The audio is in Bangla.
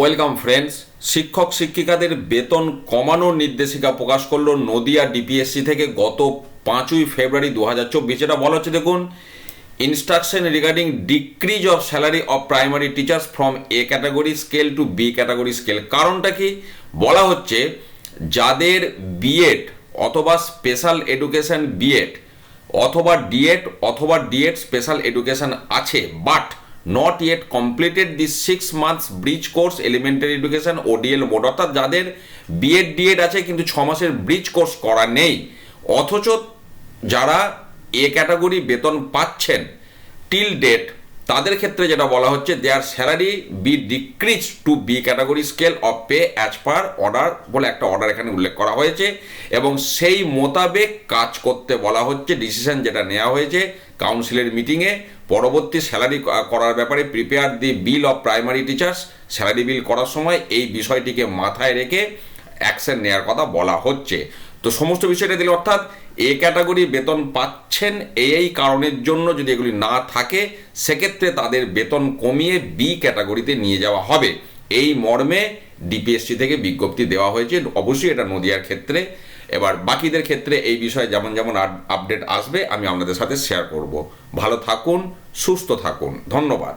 Welcome friends. শিক্ষক শিক্ষিকাদের বেতন কমানোর নির্দেশিকা প্রকাশ করল নদিয়া ডিপিএসসি থেকে গত পাঁচই ফেব্রুয়ারি দু হাজার চব্বিশ। যেটা বলা হচ্ছে, দেখুন instruction regarding decrease of salary of primary teachers from A category scale to B category scale কারণটা কি? বলা হচ্ছে, যাদের বিএড অথবা স্পেশাল এডুকেশন বিএড অথবা ডিএড অথবা ডিএড স্পেশাল এডুকেশন আছে but not yet completed this six months bridge course elementary education ODL mode অর্থাৎ যাদের বিএড ডিএড আছে, কিন্তু ছ মাসের ব্রিজ কোর্স করা নেই। অথচ যারা এ ক্যাটাগরি বেতন পাচ্ছেন টিল ডেট তাদের ক্ষেত্রে যেটা বলা হচ্ছে their salary be decrease to B category scale of pay as per order বলে একটা অর্ডার এখানে উল্লেখ করা হয়েছে এবং সেই মোতাবেক কাজ করতে বলা হচ্ছে ডিসিশন যেটা নেওয়া হয়েছে কাউন্সিলের মিটিংয়ে পরবর্তী স্যালারি করার ব্যাপারে prepare the bill of primary teachers salary bill করার সময় এই বিষয়টিকে মাথায় রেখে অ্যাকশন নেওয়ার কথা বলা হচ্ছে। তো সমস্ত বিষয়টা দিলে অর্থাৎ এ ক্যাটাগরি বেতন পাচ্ছেন এই এই কারণের জন্য যদি এগুলি না থাকে, সেক্ষেত্রে তাদের বেতন কমিয়ে বি ক্যাটাগরিতে নিয়ে যাওয়া হবে। এই মর্মে ডিপিএসসি থেকে বিজ্ঞপ্তি দেওয়া হয়েছে। অবশ্যই এটা নদিয়ার ক্ষেত্রে। এবার বাকিদের ক্ষেত্রে এই বিষয়ে যেমন যেমন আপডেট আসবে, আমি আপনাদের সাথে শেয়ার করব। ভালো থাকুন, সুস্থ থাকুন। ধন্যবাদ।